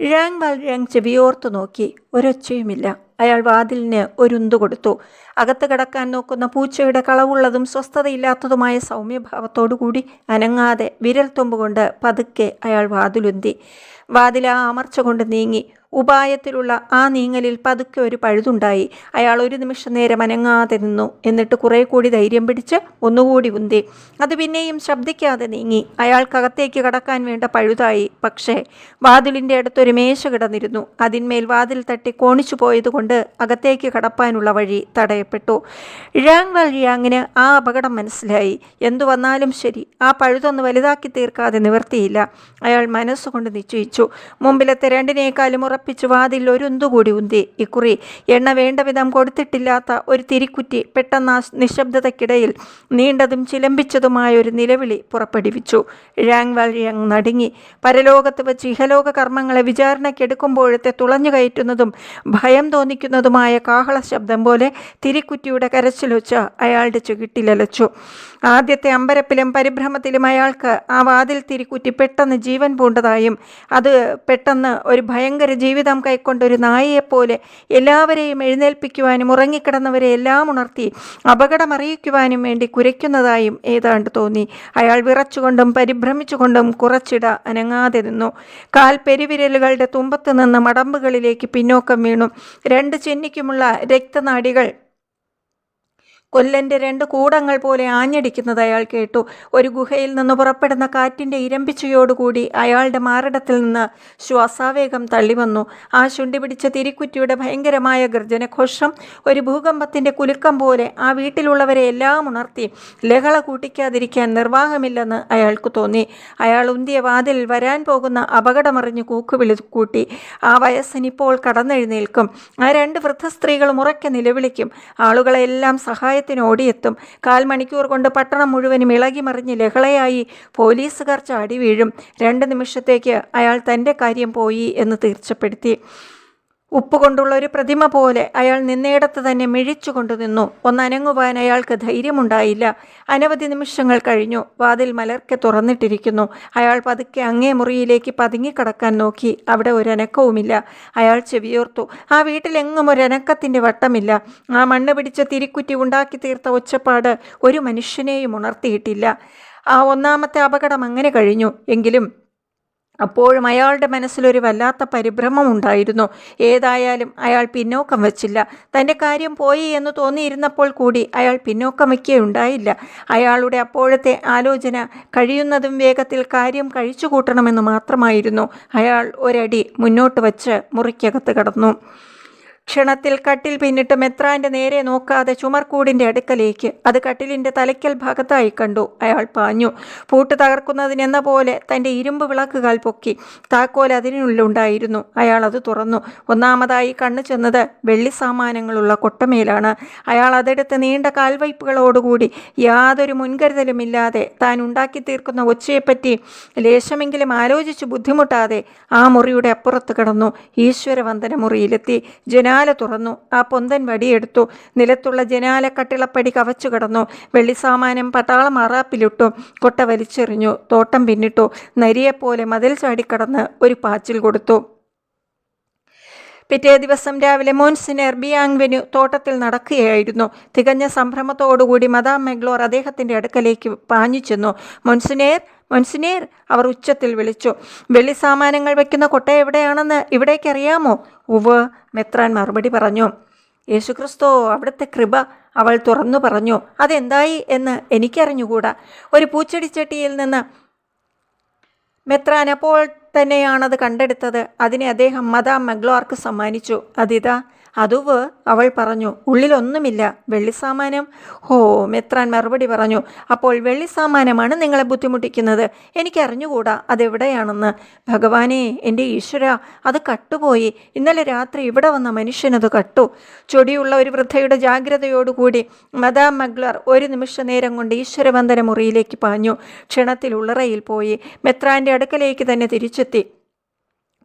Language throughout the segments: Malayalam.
ഴാങ് വാൽ ഴാങ് ചെവിയോർത്തു നോക്കി. ഒരൊച്ചയുമില്ല. അയാൾ വാതിലിന് ഒരുന്തു കൊടുത്തു. അകത്ത് കിടക്കാൻ നോക്കുന്ന പൂച്ചയുടെ കളവുള്ളതും സ്വസ്ഥതയില്ലാത്തതുമായ സൗമ്യഭാവത്തോടുകൂടി അനങ്ങാതെ വിരൽ തുമ്പുകൊണ്ട് പതുക്കെ അയാൾ വാതിലുന്തി. വാതിൽ ആ അമർച്ച കൊണ്ട് നീങ്ങി. ഉപായത്തിലുള്ള ആ നീങ്ങലിൽ പതുക്കെ ഒരു പഴുതുണ്ടായി. അയാൾ ഒരു നിമിഷ നേരം അനങ്ങാതെ നിന്നു. എന്നിട്ട് കുറെ കൂടി ധൈര്യം പിടിച്ച് ഒന്നുകൂടി ഉന്തി. അത് പിന്നെയും ശബ്ദിക്കാതെ നീങ്ങി. അയാൾക്കകത്തേക്ക് കടക്കാൻ വേണ്ട പഴുതായി. പക്ഷേ വാതിലിന്റെ അടുത്തൊരു മേശ കിടന്നിരുന്നു. അതിന്മേൽ വാതിൽ തട്ടി കോണിച്ചു പോയതുകൊണ്ട് അകത്തേക്ക് കടപ്പാനുള്ള വഴി തടയപ്പെട്ടു. ഴാങ് വൽ യാങ്ങിന് ആ അപകടം മനസ്സിലായി. എന്തു വന്നാലും ശരി ആ പഴുതൊന്ന് വലുതാക്കി തീർക്കാതെ നിവർത്തിയില്ല. അയാൾ മനസ്സുകൊണ്ട് നിശ്ചയിച്ചു. മുമ്പിലത്തെ രണ്ടിനേക്കാളും ഉറപ്പിച്ചു വാതിൽ ഒരുന്തുകൂടി ഉന്തി. ഇക്കുറി എണ്ണ വേണ്ട വിധം കൊടുത്തിട്ടില്ലാത്ത ഒരു തിരിക്കുറ്റി പെട്ടെന്ന് നിശബ്ദതയ്ക്കിടയിൽ നീണ്ടതും ചിലമ്പിച്ചതുമായ ഒരു നിലവിളി പുറപ്പെടുവിച്ചു. ഴാങ് വഴിയങ് നടുങ്ങി. പരലോകത്ത് വെച്ച് ഇഹലോക കർമ്മങ്ങളെ വിചാരണയ്ക്കെടുക്കുമ്പോഴത്തെ തുളഞ്ഞു കയറ്റുന്നതും ഭയം തോന്നിക്കുന്നതുമായ കാഹള ശബ്ദം പോലെ തിരിക്കുറ്റിയുടെ കരച്ചിലൊച്ച അയാളുടെ ചുകിട്ടിലലച്ചു ആദ്യത്തെ അമ്പരപ്പിലും പരിഭ്രമത്തിലും അയാൾക്ക് ആ വാതിൽ തിരിക്കുറ്റി പെട്ടെന്ന് ജീവൻ പൂണ്ടതായും അത് പെട്ടെന്ന് ഒരു ഭയങ്കര ജീവിതം കൈക്കൊണ്ടൊരു നായയെപ്പോലെ എല്ലാവരെയും എഴുന്നേൽപ്പിക്കുവാനും ഉറങ്ങിക്കിടന്നവരെ എല്ലാം ഉണർത്തി അപകടമറിയിക്കുവാനും വേണ്ടി കുരയ്ക്കുന്നതായും ഏതാണ്ട് തോന്നി. അയാൾ വിറച്ചുകൊണ്ടും പരിഭ്രമിച്ചുകൊണ്ടും കുറച്ചിട അനങ്ങാതെ നിന്നു. കാൽ പെരുവിരലുകളുടെ തുമ്പത്ത് നിന്ന് മടമ്പുകളിലേക്ക് പിന്നോക്കം വീണു. രണ്ട് ചെന്നിക്കുമുള്ള രക്തനാടികൾ കൊല്ലന്റെ രണ്ട് കൂടങ്ങൾ പോലെ ആഞ്ഞടിക്കുന്നത് അയാൾ കേട്ടു. ഒരു ഗുഹയിൽ നിന്ന് പുറപ്പെടുന്ന കാറ്റിന്റെ ഇരമ്പിച്ചയോടുകൂടി അയാളുടെ മാറിടത്തിൽ നിന്ന് ശ്വാസാവേഗം തള്ളിവന്നു. ആ ശുണ്ടി പിടിച്ച തിരിക്കുറ്റിയുടെ ഭയങ്കരമായ ഗർജനഘോഷം ഒരു ഭൂകമ്പത്തിന്റെ കുലുക്കം പോലെ ആ വീട്ടിലുള്ളവരെ എല്ലാം ഉണർത്തി. ലഹള കൂട്ടിക്കാതിരിക്കാൻ നിർവാഹമില്ലെന്ന് അയാൾക്ക് തോന്നി. അയാൾ ഉന്തിയ വാതിൽ വരാൻ പോകുന്ന അപകടമറിഞ്ഞ് കൂക്കുവിളി കൂട്ടി. ആ വയസ്സിനിപ്പോൾ കടന്നെഴുന്നേൽക്കും. ആ രണ്ട് വൃദ്ധ സ്ത്രീകളും ഉറക്കെ നിലവിളിക്കും. ആളുകളെല്ലാം സഹായ സഹായത്തിന് ഓടിയെത്തും കാൽ മണിക്കൂർ കൊണ്ട് പട്ടണം മുഴുവനും ഇളകി മറിഞ്ഞ് ലഹളയായി പോലീസുകാർ ചാടി വീഴും. രണ്ട് നിമിഷത്തേക്ക് അയാൾ തന്റെ കാര്യം പോയി എന്ന് തീർച്ചപ്പെടുത്തി. ഉപ്പുകൊണ്ടുള്ള ഒരു പ്രതിമ പോലെ അയാൾ നിന്നേടത്ത് തന്നെ മിഴിച്ചുകൊണ്ടു നിന്നു. ഒന്നനങ്ങുവാൻ അയാൾക്ക് ധൈര്യമുണ്ടായില്ല. അനവധി നിമിഷങ്ങൾ കഴിഞ്ഞു. വാതിൽ മലർക്കെ തുറന്നിട്ടിരിക്കുന്നു. അയാൾ പതുക്കെ അങ്ങേ മുറിയിലേക്ക് പതുങ്ങിക്കടക്കാൻ നോക്കി. അവിടെ ഒരനക്കവുമില്ല. അയാൾ ചെവിയോർത്തു ആ വീട്ടിലെങ്ങും ഒരനക്കത്തിന്റെ വട്ടമില്ല. ആ മണ്ണ് പിടിച്ച തിരിക്കുറ്റി ഉണ്ടാക്കി തീർത്ത ഒച്ചപ്പാട് ഒരു മനുഷ്യനെയും ഉണർത്തിയിട്ടില്ല. ആ ഒന്നാമത്തെ അപകടം അങ്ങനെ കഴിഞ്ഞു. എങ്കിലും അപ്പോഴും അയാളുടെ മനസ്സിലൊരു വല്ലാത്ത പരിഭ്രമം ഉണ്ടായിരുന്നു. ഏതായാലും അയാൾ പിന്നോക്കം വച്ചില്ല. തന്റെ കാര്യം പോയി എന്ന് തോന്നിയിരുന്നപ്പോൾ കൂടി അയാൾ പിന്നോക്കം വയ്ക്കുകയുണ്ടായില്ല. അയാളുടെ അപ്പോഴത്തെ ആലോചന കഴിയുന്നതും വേഗത്തിൽ കാര്യം കഴിച്ചു കൂട്ടണമെന്ന് മാത്രമായിരുന്നു. അയാൾ ഒരടി മുന്നോട്ട് വച്ച് മുറിക്കകത്ത് കടന്നു. ക്ഷണത്തിൽ കട്ടിൽ പിന്നിട്ട് മെത്രാന്റെ നേരെ നോക്കാതെ ചുമർക്കൂടിന്റെ അടുക്കലേക്ക്. അത് കട്ടിലിന്റെ തലയ്ക്കൽ ഭാഗത്തായി കണ്ടു. അയാൾ പാഞ്ഞു. പൂട്ട് തകർക്കുന്നതിനെന്ന പോലെ തന്റെ ഇരുമ്പ് വിളക്കുകാൽ പൊക്കി. താക്കോൽ അതിനുള്ളിലുണ്ടായിരുന്നു അയാൾ അത് തുറന്നു. ഒന്നാമതായി കണ്ണു ചെന്നത് വെള്ളി സാമാനങ്ങളുള്ള കൊട്ടമേലാണ്. അയാൾ അതെടുത്ത് നീണ്ട കാൽവയ്പ്പുകളോടുകൂടി യാതൊരു മുൻകരുതലുമില്ലാതെ താൻ ഉണ്ടാക്കി തീർക്കുന്ന ഒച്ചയെപ്പറ്റി ലേശമെങ്കിലും ആലോചിച്ച് ബുദ്ധിമുട്ടാതെ ആ മുറിയുടെ അപ്പുറത്ത് കടന്നു. ഈശ്വരവന്ദന മുറിയിലെത്തി ജനാ ജനാല തുറന്നു. ആ പൊന്തൻ വടിയെടുത്തു. നിലത്തുള്ള ജനാല കട്ടിളപ്പടി കവച്ചു കിടന്നു. വെള്ളിസാമാനം പട്ടാളം അറാപ്പിലിട്ടു. കൊട്ട വലിച്ചെറിഞ്ഞു. തോട്ടം പിന്നിട്ടു. നരിയെപ്പോലെ മതിൽ ചാടിക്കടന്ന് ഒരു പാച്ചിൽ കൊടുത്തു. പിറ്റേ ദിവസം രാവിലെ മോൻസിനർ ബിയാങ്വെനു തോട്ടത്തിൽ നടക്കുകയായിരുന്നു. തികഞ്ഞ സംഭ്രമത്തോടുകൂടി മദാം മെഗ്ലോർ അദ്ദേഹത്തിന്റെ അടുക്കലേക്ക് പാഞ്ഞു ചെന്നു. മോൻസിനേർ മൊൻസിനേർ അവർ ഉച്ചത്തിൽ വിളിച്ചു. വെള്ളി സാമാനങ്ങൾ വയ്ക്കുന്ന കൊട്ട എവിടെയാണെന്ന് ഇവിടേക്ക് അറിയാമോ ഉവ് മെത്രാൻ മറുപടി പറഞ്ഞു. യേശുക്രിസ്തോ അവിടുത്തെ കൃപ അവൾ തുറന്നു പറഞ്ഞു. അതെന്തായി? എന്ന് എനിക്കറിഞ്ഞുകൂടാ. ഒരു പൂച്ചെടിച്ചട്ടിയിൽ നിന്ന് മെത്രാൻ അപ്പോൾ തന്നെയാണത് കണ്ടെടുത്തത്. അതിനെ അദ്ദേഹം മദാം മഗ്ലോർക്ക് സമ്മാനിച്ചു. അതിതാ അതുവ് അവൾ പറഞ്ഞു ഉള്ളിലൊന്നുമില്ല. വെള്ളിസാമാനം? ഹോ മെത്രാൻ മറുപടി പറഞ്ഞു അപ്പോൾ വെള്ളിസാമാനമാണ് നിങ്ങളെ ബുദ്ധിമുട്ടിക്കുന്നത്. എനിക്കറിഞ്ഞുകൂടാ അതെവിടെയാണെന്ന്. ഭഗവാനെ എന്റെ ഈശ്വര അത് കട്ടുപോയി. ഇന്നലെ രാത്രി ഇവിടെ വന്ന മനുഷ്യനത് കട്ടു. ചൊടിയുള്ള ഒരു വൃദ്ധയുടെ ജാഗ്രതയോടുകൂടി മദാം മഗ്ലർ ഒരു നിമിഷ നേരം കൊണ്ട് ഈശ്വരവന്ദന മുറിയിലേക്ക് പാഞ്ഞു. ക്ഷണത്തിൽ ഉള്ളറയിൽ പോയി. മെത്രാന്റെ അടുക്കലേക്ക് തന്നെ തിരിച്ചെത്തി.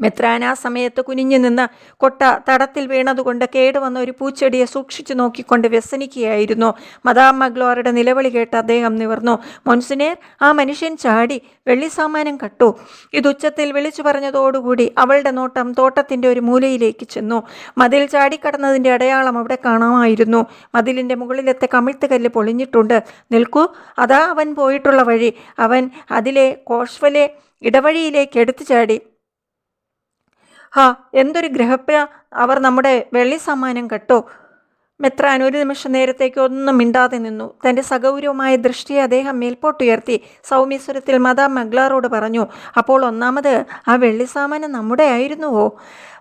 മെത്രാൻ ആ സമയത്ത് കുനിഞ്ഞു നിന്ന് കൊട്ട തടത്തിൽ വീണതുകൊണ്ട് കേടുവന്ന ഒരു പൂച്ചെടിയെ സൂക്ഷിച്ചു നോക്കിക്കൊണ്ട് വ്യസനിക്കുകയായിരുന്നു. മദാം മഗ്ലോറുടെ നിലവിളി കേട്ട് അദ്ദേഹം നിവർന്നു. മൊൻസിനേർ ആ മനുഷ്യൻ ചാടി. വെള്ളി സാമാനം കട്ടു. ഇത് ഉച്ചത്തിൽ വിളിച്ചു പറഞ്ഞതോടുകൂടി അവളുടെ നോട്ടം തോട്ടത്തിന്റെ ഒരു മൂലയിലേക്ക് ചെന്നു. മതിൽ ചാടിക്കടന്നതിന്റെ അടയാളം അവിടെ കാണാമായിരുന്നു. മതിലിന്റെ മുകളിലത്തെ കമിഴ്ത്ത് കല്ല് പൊളിഞ്ഞിട്ടുണ്ട്. നിൽക്കൂ. അതാ അവൻ പോയിട്ടുള്ള വഴി. അവൻ അതിലെ കോഷ്വലെ ഇടവഴിയിലേക്ക് എടുത്തു ചാടി. ഹാ എന്തൊരു ഗ്രഹപ്ര അവർ നമ്മുടെ വെള്ളി സമ്മാനം കേട്ടോ. മെത്രാൻ ഒരു നിമിഷം നേരത്തേക്ക് ഒന്നും മിണ്ടാതെ നിന്നു. തന്റെ സഗൗരവമായ ദൃഷ്ടിയെ അദ്ദേഹം മേൽപോട്ടുയർത്തി സൗമ്യസ്വരത്തിൽ മദാം മഗ്ലാറോട് പറഞ്ഞു അപ്പോൾ ഒന്നാമത് ആ വെള്ളിസാമാനം നമ്മുടെ ആയിരുന്നുവോ?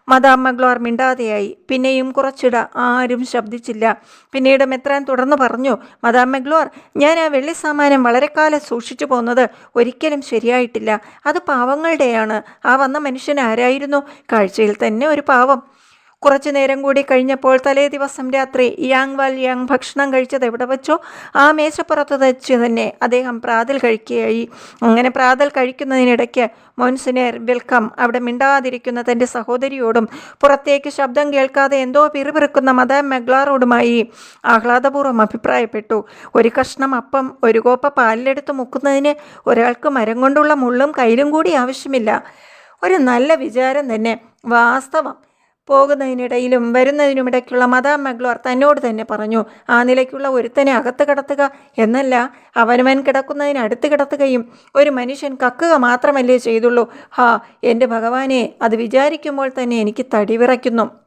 മദാം മഗ്ലോർ മിണ്ടാതെയായി. പിന്നെയും കുറച്ചിട ആരും ശബ്ദിച്ചില്ല. പിന്നീട് മെത്രാൻ തുടർന്ന് പറഞ്ഞു മദാം മഗ്ലോർ ഞാൻ ആ വെള്ളി സാമാനം വളരെ കാലം സൂക്ഷിച്ചു പോന്നത് ഒരിക്കലും ശരിയായിട്ടില്ല. അത് പാവങ്ങളുടെയാണ്. ആ വന്ന മനുഷ്യൻ ആരായിരുന്നു? കാഴ്ചയിൽ തന്നെ ഒരു പാവം. കുറച്ചു നേരം കൂടി കഴിഞ്ഞപ്പോൾ തലേ ദിവസം രാത്രി യാങ് വാൽ യാങ് ഭക്ഷണം കഴിച്ചത് എവിടെ വെച്ചോ ആ മേശപ്പുറത്ത് വെച്ച് തന്നെ അദ്ദേഹം പ്രാതൽ കഴിക്കുകയായി. അങ്ങനെ പ്രാതൽ കഴിക്കുന്നതിനിടയ്ക്ക് മോൻസിനേർ വെൽക്കം അവിടെ മിണ്ടാതിരിക്കുന്ന തന്റെ സഹോദരിയോടും പുറത്തേക്ക് ശബ്ദം കേൾക്കാതെ എന്തോ പിറുപിറുക്കുന്ന മദാം മെഗ്ലാറോടുമായി ആഹ്ലാദപൂർവം അഭിപ്രായപ്പെട്ടു. ഒരു കഷ്ണം അപ്പം ഒരു കോപ്പ പാലിലെടുത്ത് മുക്കുന്നതിന് ഒരാൾക്ക് മരം കൊണ്ടുള്ള മുള്ളും കയ്യിലും കൂടി ആവശ്യമില്ല. ഒരു നല്ല വിചാരം തന്നെ. വാസ്തവം. പോകുന്നതിനിടയിലും വരുന്നതിനുമിടയ്ക്കുള്ള മദാം മഗ്ലോർ തന്നോട് തന്നെ പറഞ്ഞു ആ നിലയ്ക്കുള്ള ഒരുത്തനെ അകത്ത് കിടത്തുക എന്നല്ല അവനവൻ കിടക്കുന്നതിന് അടുത്ത് കിടത്തുകയും ഒരു മനുഷ്യൻ കക്കുക മാത്രമല്ലേ ചെയ്തുള്ളൂ. ഹാ എന്റെ ഭഗവാനെ അത് വിചാരിക്കുമ്പോൾ തന്നെ എനിക്ക് തടി വിറയ്ക്കുന്നു.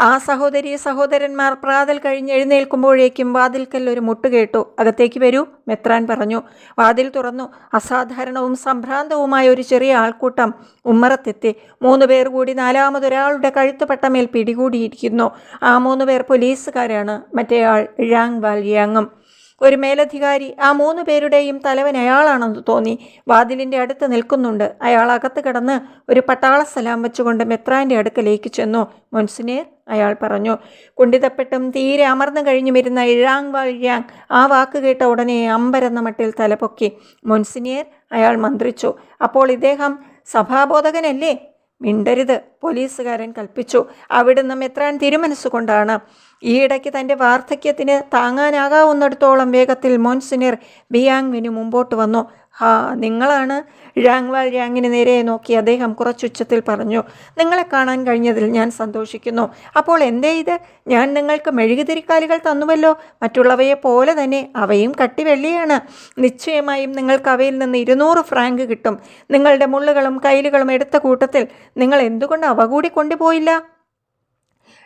ആ സഹോദരി സഹോദരന്മാർ പ്രാതൽ കഴിഞ്ഞ് എഴുന്നേൽക്കുമ്പോഴേക്കും വാതിൽക്കൽ ഒരു മുട്ട് കേട്ടു. അകത്തേക്ക് വരൂ മെത്രാൻ പറഞ്ഞു. വാതിൽ തുറന്നു. അസാധാരണവും സംഭ്രാന്തവുമായ ഒരു ചെറിയ ആൾക്കൂട്ടം ഉമ്മറത്തെത്തി. മൂന്ന് പേർ കൂടി നാലാമതൊരാളുടെ കഴുത്തുപട്ടമേൽ പിടികൂടിയിരിക്കുന്നു. ആ മൂന്ന് പേർ പോലീസുകാരാണ്. മറ്റേയാൾ ഴാങ് വാൽ യാങ്ങും. ഒരു മേലധികാരി ആ മൂന്ന് പേരുടെയും തലവൻ അയാളാണെന്ന് തോന്നി. വാതിലിന്റെ അടുത്ത് നിൽക്കുന്നുണ്ട്. അയാൾ അകത്ത് കിടന്ന് ഒരു പട്ടാള സലാം വെച്ചുകൊണ്ട് മെത്രാന്റെ അടുക്കലേക്ക് ചെന്നു. മൊൻസിനേർ അയാൾ പറഞ്ഞു കുണ്ടിതപ്പെട്ടും തീരെ അമർന്നു കഴിഞ്ഞു വരുന്ന ഇഴാങ്. വാഴ്യാങ് ആ വാക്ക് കേട്ട ഉടനെ അമ്പരെന്ന മട്ടിൽ തലപൊക്കി മൊൻസിനിയർ അയാൾ മന്ത്രിച്ചു അപ്പോൾ ഇദ്ദേഹം സഭാബോധകനല്ലേ? മിണ്ടരുത്. പോലീസുകാരൻ കൽപ്പിച്ചു. അവിടുന്ന് മെത്രാൻ തിരുമനസ്സുകൊണ്ടാണ്. ഈയിടയ്ക്ക് തന്റെ വാർദ്ധക്യത്തിന് താങ്ങാനാകാവുന്നിടത്തോളം വേഗത്തിൽ മോൻസിനിർ ബിയാങ്വിന് മുമ്പോട്ട് വന്നു. ഹാ നിങ്ങളാണ് ഴാങ്വാൾ രാങ്ങിന് നേരെ നോക്കി അദ്ദേഹം കുറച്ചുച്ചത്തിൽ പറഞ്ഞു നിങ്ങളെ കാണാൻ കഴിഞ്ഞതിൽ ഞാൻ സന്തോഷിക്കുന്നു. അപ്പോൾ എന്തേ ഇത്? ഞാൻ നിങ്ങൾക്ക് മെഴുകുതിരിക്കാലുകൾ തന്നുവല്ലോ. മറ്റുള്ളവയെ പോലെ തന്നെ അവയും കട്ടി വെള്ളിയാണ് നിശ്ചയമായും നിങ്ങൾക്ക് അവയിൽ നിന്ന് ഇരുന്നൂറ് ഫ്രാങ്ക് കിട്ടും. നിങ്ങളുടെ മുള്ളുകളും കൈലുകളും എടുത്ത കൂട്ടത്തിൽ നിങ്ങൾ എന്തുകൊണ്ട് അവ കൂടി കൊണ്ടുപോയില്ല?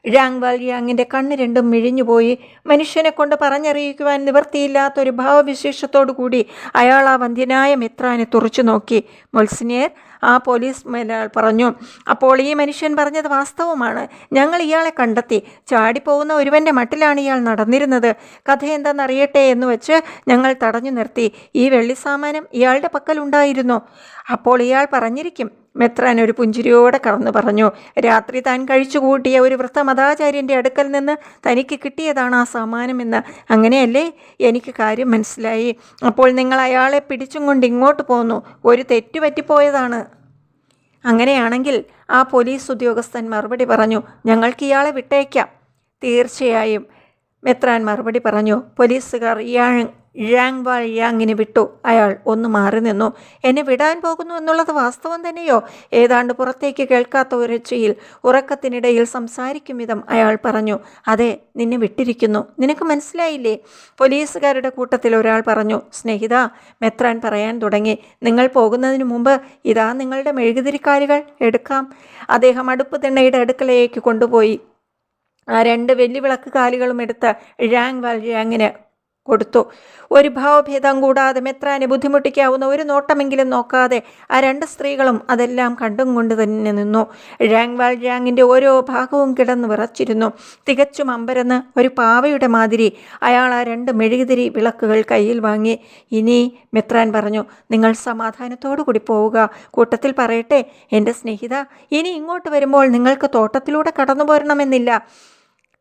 ഴാങ്വാൽ വാൽയാങ്ങിന്റെ കണ്ണ് രണ്ടും മിഴിഞ്ഞുപോയി. മനുഷ്യനെ കൊണ്ട് പറഞ്ഞറിയിക്കുവാൻ നിവർത്തിയില്ലാത്തൊരു ഭാവവിശേഷത്തോടു കൂടി അയാൾ ആ വന്ധ്യനായ മെത്രാനെ തുറച്ചു നോക്കി. മൊൽസിനിയർ ആ പോലീസ് പറഞ്ഞു അപ്പോൾ ഈ മനുഷ്യൻ പറഞ്ഞത് വാസ്തവമാണ്. ഞങ്ങൾ ഇയാളെ കണ്ടെത്തി. ചാടിപ്പോകുന്ന ഒരുവന്റെ മട്ടിലാണ് ഇയാൾ നടന്നിരുന്നത്. കഥ എന്താണെന്നറിയട്ടെ എന്ന് വെച്ച് ഞങ്ങൾ തടഞ്ഞു നിർത്തി. ഈ വെള്ളിസാമാനം ഇയാളുടെ പക്കലുണ്ടായിരുന്നു അപ്പോൾ ഇയാൾ പറഞ്ഞിരിക്കും മെത്രാൻ ഒരു പുഞ്ചിരിയോടെ കറന്നു പറഞ്ഞു രാത്രി താൻ കഴിച്ചു കൂട്ടിയ ഒരു വൃത്തമതാചാര്യന്റെ അടുക്കൽ നിന്ന് തനിക്ക് കിട്ടിയതാണ് ആ സമ്മാനമെന്ന് അങ്ങനെയല്ലേ? എനിക്ക് കാര്യം മനസ്സിലായി. അപ്പോൾ നിങ്ങൾ അയാളെ പിടിച്ചും കൊണ്ട് ഇങ്ങോട്ട് പോന്നു. ഒരു തെറ്റു പറ്റിപ്പോയതാണ്. അങ്ങനെയാണെങ്കിൽ ആ പോലീസ് ഉദ്യോഗസ്ഥൻ മറുപടി പറഞ്ഞു ഞങ്ങൾക്ക് ഇയാളെ വിട്ടേക്കാം. തീർച്ചയായും മെത്രാൻ മറുപടി പറഞ്ഞു പോലീസുകാർ ഇയാഴ് ഴാങ് വാ യാങ്ങിനെ വിട്ടു. അയാൾ ഒന്ന് മാറി നിന്നു. എന്നെ വിടാൻ പോകുന്നു എന്നുള്ളത് വാസ്തവം തന്നെയോ? ഏതാണ്ട് പുറത്തേക്ക് കേൾക്കാത്ത ഒരൊച്ചയിൽ ഉറക്കത്തിനിടയിൽ സംസാരിക്കും വിധം അയാൾ പറഞ്ഞു അതെ നിന്നെ വിട്ടിരിക്കുന്നു. നിനക്ക് മനസ്സിലായില്ലേ? പോലീസുകാരുടെ കൂട്ടത്തിൽ ഒരാൾ പറഞ്ഞു സ്നേഹിത മെത്രാൻ പറയാൻ തുടങ്ങി. നിങ്ങൾ പോകുന്നതിന് മുമ്പ് ഇതാ നിങ്ങളുടെ മെഴുകുതിരിക്കാലുകൾ എടുക്കാം. അദ്ദേഹം അടുപ്പ് തിണ്ണയുടെ അടുക്കളയേക്ക് കൊണ്ടുപോയി. ആ രണ്ട് വെല്ലുവിളക്ക് കാലുകളും എടുത്ത് ഴാങ് വാൽ ഴാങ്ങിന് കൊടുത്തു. ഒരു ഭാവഭേദം കൂടാതെ മെത്രാനെ ബുദ്ധിമുട്ടിക്കാവുന്ന ഒരു നോട്ടമെങ്കിലും നോക്കാതെ ആ രണ്ട് സ്ത്രീകളും അതെല്ലാം കണ്ടും കൊണ്ട് തന്നെ നിന്നു. ഴാങ് ഴാങ്ങിന്റെ ഓരോ ഭാഗവും കിടന്ന് വിറച്ചിരുന്നു. തികച്ചും അമ്പരന്ന് ഒരു പാവയുടെ മാതിരി അയാൾ ആ രണ്ട് മെഴുകുതിരി വിളക്കുകൾ കയ്യിൽ വാങ്ങി. ഇനി മെത്രാൻ പറഞ്ഞു നിങ്ങൾ സമാധാനത്തോടു കൂടി പോവുക. കൂട്ടത്തിൽ പറയട്ടെ എന്റെ സ്നേഹിത ഇനി ഇങ്ങോട്ട് വരുമ്പോൾ നിങ്ങൾക്ക് തോട്ടത്തിലൂടെ കടന്നു പോരണമെന്നില്ല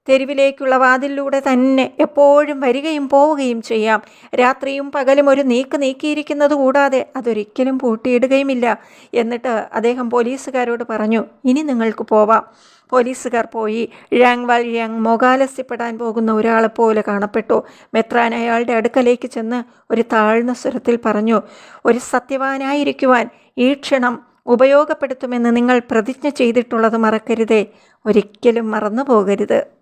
തെരുവിലേക്കുള്ള വാതിലിലൂടെ തന്നെ എപ്പോഴും വരികയും പോവുകയും ചെയ്യാം. രാത്രിയും പകലും ഒരു നീക്ക് നീക്കിയിരിക്കുന്നത് കൂടാതെ അതൊരിക്കലും പൂട്ടിയിടുകയുമില്ല. എന്നിട്ട് അദ്ദേഹം പോലീസുകാരോട് പറഞ്ഞു ഇനി നിങ്ങൾക്ക് പോവാം. പോലീസുകാർ പോയി. ഴാങ് വാൽ യാങ് മൊകാലസ്യപ്പെടാൻ പോകുന്ന ഒരാളെപ്പോലെ കാണപ്പെട്ടു. മെത്രാൻ അയാളുടെ അടുക്കലേക്ക് ചെന്ന് ഒരു താഴ്ന്ന സ്വരത്തിൽ പറഞ്ഞു ഒരു സത്യവാനായിരിക്കുവാൻ ഈ ക്ഷണം ഉപയോഗപ്പെടുത്തുമെന്ന് നിങ്ങൾ പ്രതിജ്ഞ ചെയ്തിട്ടുള്ളത് മറക്കരുതേ. ഒരിക്കലും മറന്നു പോകരുത്